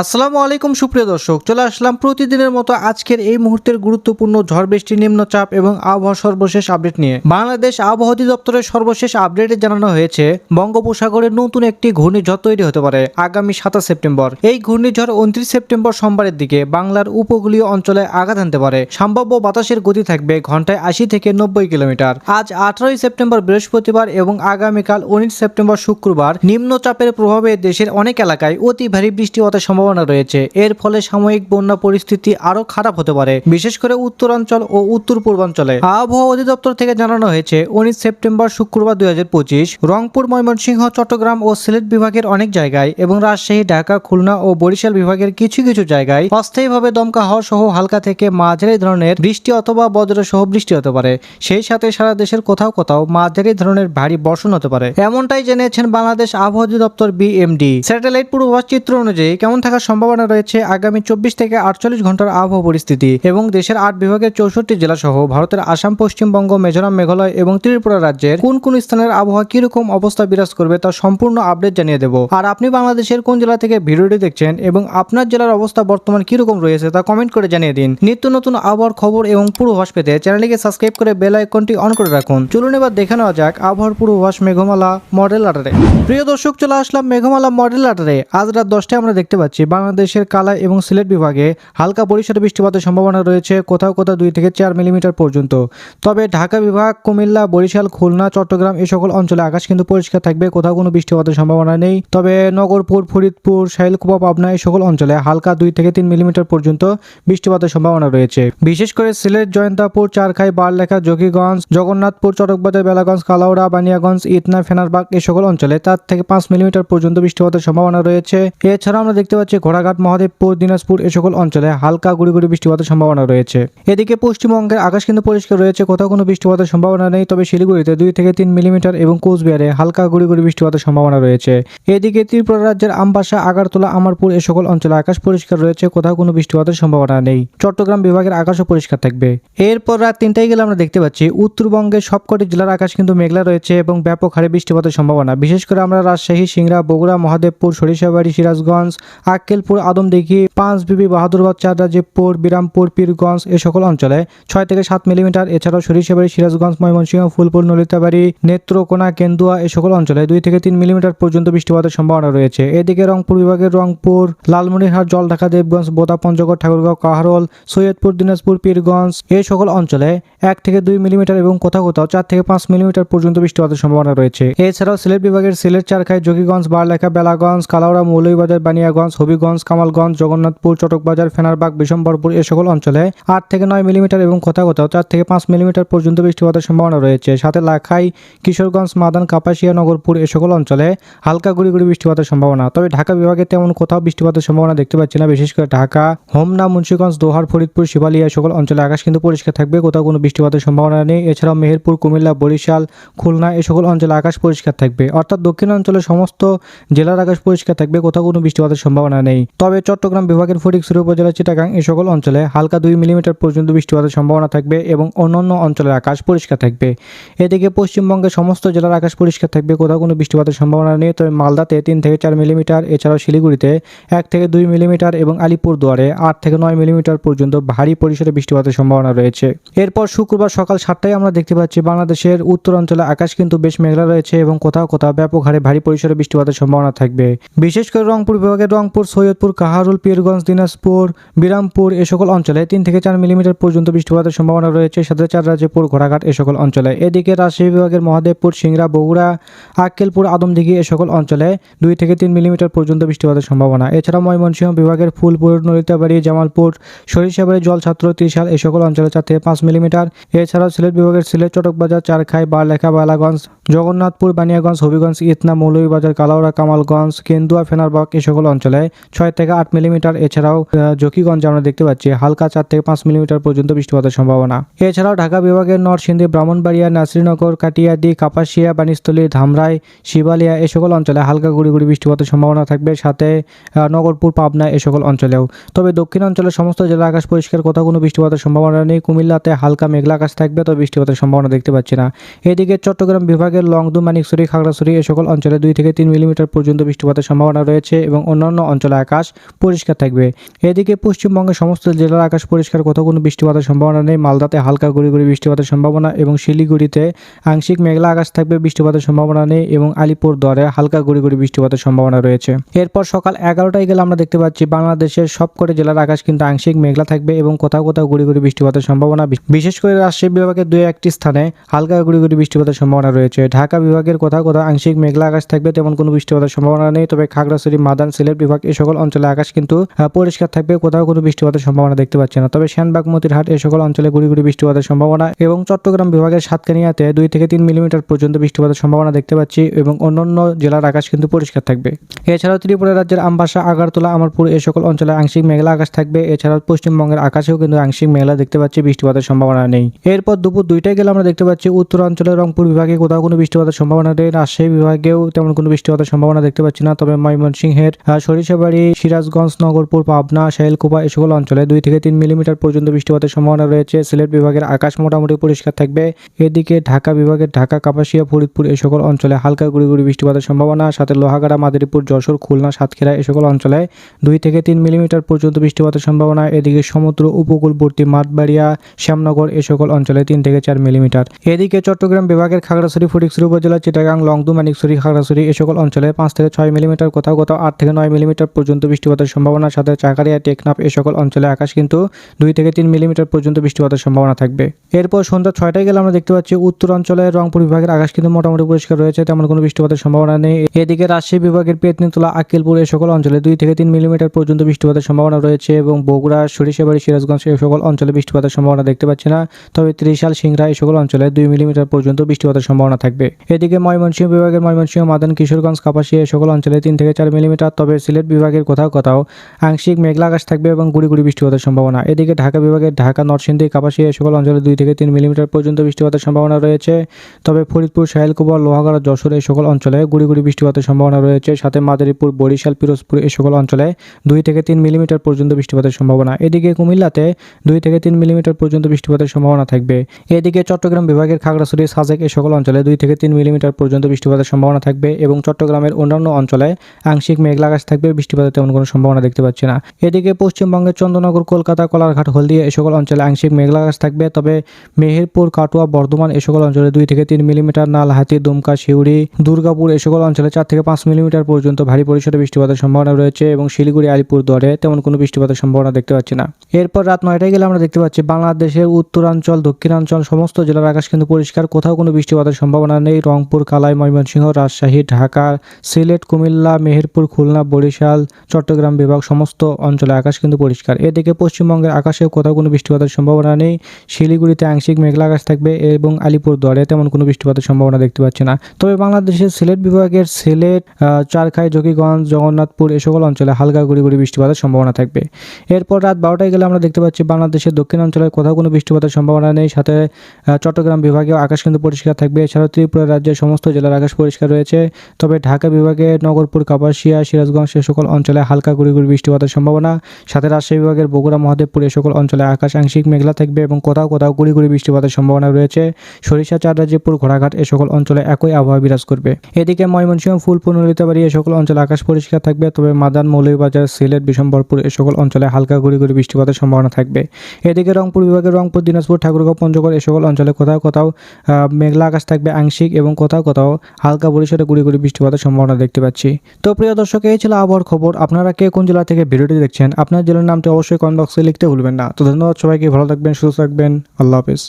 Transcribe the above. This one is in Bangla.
আসসালামু আলাইকুম, সুপ্রিয় দর্শক। চলে আসলাম প্রতিদিনের মতো আজকের এই মুহূর্তের গুরুত্বপূর্ণ ঝড় বৃষ্টি নিম্নচাপ এবং আবহাওয়া সর্বশেষ আপডেট নিয়ে। বাংলাদেশ আবহাওয়া অধিদপ্তরের সর্বশেষ আপডেটে জানানো হয়েছে, বঙ্গোপসাগরে নতুন একটি ঘূর্ণিঝড় তৈরি হতে পারে আগামী সাতাশ সেপ্টেম্বর। এই ঘূর্ণিঝড় উনত্রিশ সেপ্টেম্বর সোমবারের দিকে বাংলার উপকূলীয় অঞ্চলে আঘাত আনতে পারে। সম্ভাব্য বাতাসের গতি থাকবে ঘন্টায় আশি থেকে নব্বই কিলোমিটার। আজ আঠারোই সেপ্টেম্বর বৃহস্পতিবার এবং আগামীকাল উনিশ সেপ্টেম্বর শুক্রবার নিম্নচাপের প্রভাবে দেশের অনেক এলাকায় অতি ভারী বৃষ্টি হওয়ার সম্ভাবনা রয়েছে। এর ফলে সাময়িক বন্যা পরিস্থিতি আরও খারাপ হতে পারে, বিশেষ করে উত্তরাঞ্চল ও উত্তর পূর্বাঞ্চলে আবহাওয়া অধিদপ্তর থেকে জানানো হয়েছে, উনিশ সেপ্টেম্বর শুক্রবার দুই হাজার পঁচিশ, রংপুর, ময়মনসিংহ, চট্টগ্রাম ও সিলেট বিভাগের অনেক জায়গায় এবং রাজশাহী, ঢাকা, খুলনা ও বরিশাল বিভাগের কিছু কিছু জায়গায় অস্থায়ীভাবে দমকা হওয়া সহ হালকা থেকে মাঝারি ধরনের বৃষ্টি অথবা বজ্র সহ বৃষ্টি হতে পারে। সেই সাথে সারা দেশের কোথাও কোথাও মাঝারি ধরনের ভারী বর্ষণ হতে পারে। এমনটাই জেনেছেন বাংলাদেশ আবহাওয়া অধিদপ্তর বিএমডি। স্যাটেলাইট পূর্বাভাস চিত্র অনুযায়ী কেমন থাকার সম্ভাবনা রয়েছে আগামী চব্বিশ থেকে আটচল্লিশ ঘণ্টার আবহাওয়া পরিস্থিতি এবং দেশের আট বিভাগের চৌষট্টি জেলা সহ ভারতের আসাম, পশ্চিমবঙ্গ মেঘালয় মেঘালয় এবং ত্রিপুরা রাজ্যের কোন কোন স্থানের আবহাওয়া কীরকম অবস্থা বিরাজ করবে তা সম্পূর্ণ আপডেট জানিয়ে দেবো। আর আপনি বাংলাদেশের কোন জেলা থেকে ভিডিওটি দেখছেন এবং আপনার জেলার অবস্থা বর্তমান কীরকম রয়েছে তা কমেন্ট করে জানিয়ে দিন। নিত্য নতুন আবহাওয়ার খবর এবং পূর্বাভাস পেতে চ্যানেলটিকে সাবস্ক্রাইব করে বেল আইকনটি অন করে রাখুন। চলুন এবার দেখে নেওয়া যাক আবহাওয়ার পূর্বাভাস মেঘমালা মডেল আটারে। প্রিয় দর্শক, চলে আসলাম মেঘমালা মডেল আটারে। আজ রাত দশটায় আমরা দেখতে পাচ্ছি বাংলাদেশের কালা এবং সিলেট বিভাগে হালকা পরিসরে বৃষ্টিপাতের সম্ভাবনা রয়েছে, কোথাও কোথাও দুই থেকে চার মিলিমিটার পর্যন্ত। তবে ঢাকা বিভাগ, কুমিল্লা, বরিশাল, খুলনা, চট্টগ্রাম এই সকল অঞ্চলে আকাশ কিন্তু পরিষ্কার থাকবে, কোথাও কোনো বৃষ্টিপাতের সম্ভাবনা নেই। তবে নগরপুর, ফরিদপুর, শাইলকুপা, পাবনা এই সকল অঞ্চলে হালকা দুই থেকে তিন মিলিমিটার পর্যন্ত বৃষ্টিপাতের সম্ভাবনা রয়েছে। বিশেষ করে সিলেট, জয়ন্তাপুর, চারখাই, বারলেখা যোগীগঞ্জ জগন্নাথপুর, চটকবাজার, বেলাগঞ্জ, কালাউড়া, বানিয়াগঞ্জ, ইতনা, ফেনারবাগ এই সকল অঞ্চলে চার থেকে পাঁচ মিলিমিটার পর্যন্ত বৃষ্টিপাতের সম্ভাবনা রয়েছে। এছাড়া আমরা দেখতে পাচ্ছি ঘোড়াঘাট, মহাদেবপুর, দিনাজপুর এই সকল অঞ্চলে হালকা গুড়ি গুড়ি বৃষ্টিপাতের সম্ভাবনা রয়েছে। এদিকে পশ্চিমবঙ্গের আকাশ কিন্তু পরিষ্কার রয়েছে, কোথাও কোনো বৃষ্টিপাতের সম্ভাবনা নেই, তবে শিলিগুড়িতে দুই থেকে তিন মিলিমিটার এবং কোচবিহারে হালকা গুড়ি গুড়ি বৃষ্টিপাতের সম্ভাবনা রয়েছে। এদিকে ত্রিপুরা রাজ্যের আমবাসা, আগারতলা, আমারপুর এই সকল অঞ্চলে আকাশ পরিষ্কার রয়েছে, কোথাও কোনো বৃষ্টিপাতের সম্ভাবনা নেই। চট্টগ্রাম বিভাগের আকাশও পরিষ্কার থাকবে। এরপর রাত তিনটায় গেলে আমরা দেখতে পাচ্ছি, উত্তরবঙ্গের সবকটি জেলার আকাশ কিন্তু মেঘলা রয়েছে এবং ব্যাপক হারে বৃষ্টিপাতের সম্ভাবনা। বিশেষ করে আমরা রাজশাহী, সিংড়া, বগুড়া, মহাদেবপুর, সরিষাবাড়ি, সিরাজগঞ্জ আক্কেলপুর, আদমদিঘি পাঁচ বিবি বাহাদুরবাদ চার রাজীবপুর বিরামপুর, পীরগঞ্জ এ সকল অঞ্চলে ছয় থেকে সাত মিলিমিটার। এছাড়াও সরিষাবাড়ি, সিরাজগঞ্জ, ময়মনসিংহ, ফুলপুর, নলিতাবাড়ি, নেত্রকোনা, কেন্দুয়া এ সকল অঞ্চলে দুই থেকে তিন মিলিমিটার পর্যন্ত বৃষ্টিপাতের সম্ভাবনা রয়েছে। এদিকে রংপুর বিভাগের রংপুর, লালমনিরহাট, জলঢাকা, দেবগঞ্জ, বোদা, পঞ্চগড়, ঠাকুরগাঁও, কাহারোল, সৈয়দপুর, দিনাজপুর, পীরগঞ্জ এই সকল অঞ্চলে এক থেকে দুই মিলিমিটার এবং কোথাও কোথাও চার থেকে পাঁচ মিলিমিটার পর্যন্ত বৃষ্টিপাতের সম্ভাবনা রয়েছে। এছাড়াও সিলেট বিভাগের সিলেট, চারখাই যোগীগঞ্জ বারলেখা, বেলাগঞ্জ, কালাউড়া, মৌলভীবাজার, বানিয়াগঞ্জ হবিগঞ্জ, কামালগঞ্জ, জগন্নাথপুর, চটকবাজার, ফেনারবাগ, বিশম্বরপুর এ সকল অঞ্চলে আট থেকে নয় মিলিমিটার এবং কোথাও কোথাও চার থেকে পাঁচ মিলিমিটার পর্যন্ত বৃষ্টিপাতের সম্ভাবনা রয়েছে। সাথে লাখাই, কিশোরগঞ্জ, মাদান, কাপাসিয়া, নগরপুর এ সকল অঞ্চলে হালকা গুড়ি গুড়ি বৃষ্টিপাতের সম্ভাবনা। তবে ঢাকা বিভাগে তেমন কোথাও বৃষ্টিপাতের সম্ভাবনা দেখতে পাচ্ছি না, বিশেষ করে ঢাকা, হোমনা, মুন্সিগঞ্জ, দোহার, ফরিদপুর শিবালিয়া সকল অঞ্চলে আকাশ কিন্তু পরিষ্কার থাকবে, কোথাও কোনো বৃষ্টিপাতের সম্ভাবনা নেই। এছাড়াও মেহেরপুর, কুমিল্লা, বরিশাল, খুলনা এই সকল অঞ্চলে আকাশ পরিষ্কার থাকবে। অর্থাৎ দক্ষিণ অঞ্চলের সমস্ত জেলার আকাশ পরিষ্কার থাকবে, কোথাও কোনো বৃষ্টিপাতের সম্ভাবনা নেই। তবে চট্টগ্রাম বিভাগের ফটিকছড়ি উপজেলা চিটাগাং এই সকল অঞ্চলে হালকা দুই মিলিমিটার পর্যন্ত বৃষ্টিপাতের সম্ভাবনা থাকবে এবং অন্যান্য অঞ্চলের আকাশ পরিষ্কার থাকবে। এদিকে পশ্চিমবঙ্গের সমস্ত জেলার আকাশ পরিষ্কার থাকবে। কোথাও কোনো বৃষ্টিপাতের সম্ভাবনা নেই। তবে মালদাতে তিন থেকে চার মিলিমিটার, এছাড়াও শিলিগুড়িতে এক থেকে দুই মিলিমিটার এবং আলিপুরদুয়ারে আট থেকে নয় মিলিমিটার পর্যন্ত ভারী পরিসরে বৃষ্টিপাতের সম্ভাবনা রয়েছে। এরপর শুক্রবার সকাল সাতটায় আমরা দেখতে পাচ্ছি বাংলাদেশের উত্তর অঞ্চলে আকাশ কিন্তু বেশ মেঘলা রয়েছে এবং কোথাও কোথাও ব্যাপক হারে ভারী পরিসরে বৃষ্টিপাতের সম্ভাবনা থাকবে। বিশেষ করে রংপুর বিভাগের রংপুর সৈয়দপুর, কাহারুল, পীরগঞ্জ, দিনাজপুর, বিরামপুর এ সকল অঞ্চলে তিন থেকে চার মিলিমিটার পর্যন্ত বৃষ্টিপাতের সম্ভাবনা রয়েছে। সাথে চার রাজ্যপুর ঘোড়াঘাট এ সকল অঞ্চলে। এদিকে রাজশাহী বিভাগের মহাদেবপুর, সিংড়া, বগুড়া, আক্কেলপুর, আদমদিঘি এ সকল অঞ্চলে দুই থেকে তিন মিলিমিটার পর্যন্ত বৃষ্টিপাতের সম্ভাবনা। এছাড়া ময়মনসিংহ বিভাগের ফুলপুর, নলিতাবাড়ি, জামালপুর, সরিষাবাড়ি, জলছাত্র, ত্রিশাল এ সকল অঞ্চলে চার থেকে পাঁচ মিলিমিটার। এছাড়াও সিলেট বিভাগের সিলেট, চটকবাজার, চারখাই, বারলেখা, বালাগঞ্জ, জগন্নাথপুর, বানিয়াগঞ্জ, হবিগঞ্জ, ইতনা, মৌলভীবাজার কালাউড়া কামালগঞ্জ, কেন্দুয়া, ফেনারবাগ এই সকল অঞ্চলে ছয় থেকে আট মিলিমিটার। এছাড়াও জকিগঞ্জে আমরা দেখতে পাচ্ছি হালকা চার থেকে পাঁচ মিলিমিটার পর্যন্ত বৃষ্টিপাতের সম্ভাবনা। এছাড়াও ঢাকা বিভাগের নরসিংদী, ব্রাহ্মণবাড়িয়া, নাসরিনগর, কাটিয়াদি, কাপাসিয়া বানিস্থলী ধামরাই, শিবালিয়া এ সকল অঞ্চলে হালকা গুড়ি গুড়ি বৃষ্টিপাতের সম্ভাবনা থাকবে। সাথে নগরপুর, পাবনা এ সকল অঞ্চলেও। তবে দক্ষিণ অঞ্চলের সমস্ত জেলা আকাশ পরিষ্কার, কোথাও কোনো বৃষ্টিপাতের সম্ভাবনা নেই। কুমিল্লাতে হালকা মেঘলা আকাশ থাকবে, তবে বৃষ্টিপাতের সম্ভাবনা দেখতে পাচ্ছি না। এদিকে চট্টগ্রাম বিভাগের লংদু মানিকছড়ি খাগড়াছড়ি এ সকল অঞ্চলে দুই থেকে তিন মিলিমিটার পর্যন্ত বৃষ্টিপাতের সম্ভাবনা রয়েছে এবং অন্যান্য অঞ্চলে অঞ্চলে আকাশ পরিষ্কার থাকবে। এদিকে পশ্চিমবঙ্গের সমস্ত জেলার আকাশ পরিষ্কার, কোথাও কোনো বৃষ্টিপাতের সম্ভাবনা নেই। মালদাতে হালকা গুড়ি গুড়ি বৃষ্টিপাতের সম্ভাবনা এবং শিলিগুড়িতে আংশিক মেঘলা আকাশ থাকবে, বৃষ্টিপাতের সম্ভাবনা নেই এবং আলিপুরদুয়ারে হালকা গুড়ি গুড়ি বৃষ্টিপাতের সম্ভাবনা রয়েছে। এরপর সকাল এগারোটায় গেলে আমরা দেখতে পাচ্ছি, বাংলাদেশের সবকটি জেলার আকাশ কিন্তু আংশিক মেঘলা থাকবে এবং কোথাও কোথাও গুড়ি গুড়ি বৃষ্টিপাতের সম্ভাবনা বিশেষ করে রাজশাহী বিভাগের দুই একটি স্থানে হালকা গুড়ি গুড়ি বৃষ্টিপাতের সম্ভাবনা রয়েছে। ঢাকা বিভাগের কোথাও কোথাও আংশিক মেঘলা আকাশ থাকবে, তেমন কোনো বৃষ্টিপাতের সম্ভাবনা নেই। তবে খাগড়াছড়ি মাদান সিলেট বিভাগ এই সকল অঞ্চলে আকাশ কিন্তু পরিষ্কার থাকবে। কোথাও কোনো বৃষ্টিপাতের সম্ভাবনা দেখতে পাচ্ছি না। তবে শ্যানবাগ মতিরহাট এই সকল অঞ্চলে গুড়ি গুড়ি বৃষ্টিপাতের সম্ভাবনা এবং চট্টগ্রাম বিভাগের সাতকানিয়াতে দুই থেকে তিন মিলিমিটার পর্যন্ত বৃষ্টিপাতের সম্ভাবনা দেখতে পাচ্ছি এবং অন্যান্য জেলার আকাশ কিন্তু পরিষ্কার থাকবে। এছাড়াও ত্রিপুরা রাজ্যের আমবাসা আগারতলা আমারপুর এই সকল অঞ্চলে আংশিক মেঘলা আকাশ থাকবে। এছাড়াও পশ্চিমবঙ্গের আকাশেও কিন্তু আংশিক মেঘলা দেখতে পাচ্ছি বৃষ্টিপাতের সম্ভাবনা নেই। এরপর দুপুর দুইটায় গেলে আমরা দেখতে পাচ্ছি উত্তরাঞ্চলের রংপুর বিভাগে কোথাও কোনো বৃষ্টিপাতের সম্ভাবনা নেই। রাজশাহী বিভাগেও তেমন কোনো বৃষ্টিপাতের সম্ভাবনা দেখতে পাচ্ছি না। তবে ময়মনসিংহের আহ, সরিষাবাড়ি সিরাজগঞ্জ, নগরপুর, পাবনা শাহেলকুপা এই সকল অঞ্চলে দুই থেকে তিন মিলিমিটার পর্যন্ত বৃষ্টিপাতের সম্ভাবনা রয়েছে। সিলেট বিভাগের আকাশ মোটামুটি পরিষ্কার থাকবে। এদিকে ঢাকা বিভাগের ঢাকা, কাপাসিয়া, ফরিদপুর এই সকল অঞ্চলে হালকা গুড়ি গুড়ি বৃষ্টিপাতের সম্ভাবনা। সাথে লোহাগাড়া, মাদারীপুর, যশোর, খুলনা, সাতক্ষীরা এই সকল অঞ্চলে দুই থেকে তিন মিলিমিটার পর্যন্ত বৃষ্টিপাতের সম্ভাবনা। এদিকে সমুদ্র, উপকূলবর্তী মাঠবাড়িয়া শ্যামনগর এই সকল অঞ্চলে তিন থেকে চার মিলিমিটার। এদিকে চট্টগ্রাম বিভাগের খাগড়াছড়ি, ফটিকছড়ি উপজেলা, চিটাগাং, লংদু, মানিকছড়ি, খাগড়াছড়ি এই সকল অঞ্চলে পাঁচ থেকে ছয় মিলিমিটার, কোথাও কোথাও আট থেকে নয় মিলিমিটার পর্যন্ত বৃষ্টিপাতের সম্ভাবনা, সাথে চাকারিয়া, টেকনাফ এই সকল অঞ্চলে আকাশ কিন্তু দুই থেকে তিন মিলিমিটার পর্যন্ত বৃষ্টিপাতের সম্ভাবনা থাকবে। এরপর সন্ধ্যা ছয়টায় গেলে আমরা দেখতে পাচ্ছি উত্তরাঞ্চলে রংপুর বিভাগের আকাশ কিন্তু মোটামুটি পরিষ্কার রয়েছে, তেমন কোনো বৃষ্টিপাতের সম্ভাবনা নেই। এদিকে রাজশাহী বিভাগের পেতনিতলা আকিলপুর এই সকল অঞ্চলে দুই থেকে তিন মিলিমিটার পর্যন্ত বৃষ্টিপাতের সম্ভাবনা রয়েছে এবং বগুড়া, সরিষাবাড়ি, সিরাজগঞ্জ এ সকল অঞ্চলে বৃষ্টিপাতের সম্ভাবনা দেখতে পাচ্ছি না। তবে ত্রিশাল, সিংড়া এই সকল অঞ্চলে দুই মিলিমিটার পর্যন্ত বৃষ্টিপাতের সম্ভাবনা থাকবে। এদিকে ময়মনসিংহ বিভাগের ময়মনসিংহ মাদান কিশোরগঞ্জ কাপাসিয়া এই সকল অঞ্চলে তিন থেকে চার মিলিমিটার, তবে সিলেট বিভাগের কোথাও কোথাও আংশিক মেঘলা আকাশ থাকবে এবং গুড়ি গুড়ি বৃষ্টিপাতের সম্ভাবনা। এদিকে ঢাকা বিভাগের ঢাকা, নরসিংদী, কাপাসিয়া সকল অঞ্চলে দুই থেকে তিন মিলিমিটার পর্যন্ত বৃষ্টিপাতের সম্ভাবনা রয়েছে। তবে ফরিদপুর সাহেলকুবর লোহাগড়া, যশোর এই সকল অঞ্চলে গুড়ি গুড়ি বৃষ্টিপাতের সম্ভাবনা রয়েছে। সাথে মাদারীপুর, বরিশাল, পিরোজপুর এই সকল অঞ্চলে দুই থেকে তিন মিলিমিটার পর্যন্ত বৃষ্টিপাতের সম্ভাবনা। এদিকে কুমিল্লাতে দুই থেকে তিন মিলিমিটার পর্যন্ত বৃষ্টিপাতের সম্ভাবনা থাকবে। এদিকে চট্টগ্রাম বিভাগের খাগড়াছড়ি, সাজেক এই সকল অঞ্চলে দুই থেকে তিন মিলিমিটার পর্যন্ত বৃষ্টিপাতের সম্ভাবনা থাকবে এবং চট্টগ্রামের অন্যান্য অঞ্চলে আংশিক মেঘলা আকাশ থাকবে। বৃষ্টিপাতের তেমন কোনো সম্ভাবনা দেখতে পাচ্ছি না। এদিকে পশ্চিমবঙ্গের চন্দ্রনগর, কলকাতা, কলারঘাট, হলদিয়া এই সকল অঞ্চলে আংশিক মেঘলা আকাশ থাকবে। তবে মেহেরপুর, কাটুয়া, বর্ধমান এই সকল অঞ্চলে দুই থেকে তিন মিলিমিটার নালহাতি দুমকা, শিউড়ি, দুর্গাপুর এই সকল অঞ্চলে চার থেকে পাঁচ মিলিমিটার পর্যন্ত ভারী পরিসরে বৃষ্টিপাতের সম্ভাবনা রয়েছে এবং শিলিগুড়ি, আলিপুরদুয়ারে তেমন কোনো বৃষ্টিপাতের সম্ভাবনা দেখতে পাচ্ছি না। এরপর রাত নয়টায় গেলে আমরা দেখতে পাচ্ছি বাংলাদেশের উত্তরাঞ্চল, দক্ষিণাঞ্চল সমস্ত জেলার আকাশ কিন্তু পরিষ্কার, কোথাও কোনো বৃষ্টিপাতের সম্ভাবনা নেই। রংপুর, কালাই, ময়মনসিংহ, রাজশাহী, ঢাকা, সিলেট, কুমিল্লা, মেহেরপুর, খুলনা, বরিশাল চট্টগ্রাম বিভাগ, সমস্ত অঞ্চলে আকাশ কিন্তু পরিষ্কার। এদিকে পশ্চিমবঙ্গের আকাশে কোথাও কোনো বৃষ্টিপাতের সম্ভাবনা নেই। শিলিগুড়িতে আংশিক মেঘলা আকাশ থাকবে এবং আলিপুরদুয়ারে তেমন কোনো বৃষ্টিপাতের সম্ভাবনা দেখতে পাচ্ছি না। তবে বাংলাদেশের সিলেট বিভাগের সিলেট চারখাই, জকিগঞ্জ, জগন্নাথপুর এ সকল অঞ্চলে হালকা গুড়ি গুড়ি বৃষ্টিপাতের সম্ভাবনা থাকবে। এরপর রাত বারোটায় গেলে আমরা দেখতে পাচ্ছি বাংলাদেশের দক্ষিণাঞ্চলে কোথাও কোনো বৃষ্টিপাতের সম্ভাবনা নেই। সাথে চট্টগ্রাম বিভাগেও আকাশ কিন্তু পরিষ্কার থাকবে। এছাড়াও ত্রিপুরা রাজ্যের সমস্ত জেলার আকাশ পরিষ্কার রয়েছে। তবে ঢাকা বিভাগে নগরপুর, কাপাসিয়া, সিরাজগঞ্জ এ সকল অঞ্চলে হালকা গুড়ি গুড়ি বৃষ্টিপাতের সম্ভাবনা। সাথে রাজশাহী বিভাগের বগুড়া, মহাদেবপুর সকল অঞ্চলে আকাশ আংশিক মেঘলা থাকবে এবং কোথাও কোথাও গুড়ি গুড়ি বৃষ্টিপাতের সম্ভাবনা রয়েছে। সরিষা চাররাজ্যপুর ঘোড়াঘাট এ সকল অঞ্চলে একই আবহাওয়া বিরাজ করবে। এদিকে ময়মনসিংহ, ফুলপুর, নলিতাবাড়ি এ সকল অঞ্চলে আকাশ পরিষ্কার থাকবে, তবে মাদান মৌলভীবাজার, সিলেট, বিশম্বরপুর এ সকল অঞ্চলে হালকা গুড়ি গুড়ি বৃষ্টিপাতের সম্ভাবনা থাকবে। এদিকে রংপুর বিভাগের রংপুর, দিনাজপুর, ঠাকুরগাঁও, পঞ্চগড় এ সকল অঞ্চলে কোথাও কোথাও মেঘলা আকাশ থাকবে আংশিক এবং কোথাও কোথাও হালকা পরিসরে গুড়ি গুড়ি বৃষ্টিপাতের সম্ভাবনা দেখতে পাচ্ছি। তো প্রিয় দর্শক, এই ছিল আবহাওয়ার খবর আপনারা কে কোন জেলা থেকে ভিডিওটি দেখছেন, আপনার জেলার নামটি অবশ্যই কমেন্ট বক্সে লিখতে ভুলবেন না। তো ধন্যবাদ সবাইকে, ভালো থাকবেন, সুস্থ থাকবেন, আল্লাহ হাফিজ।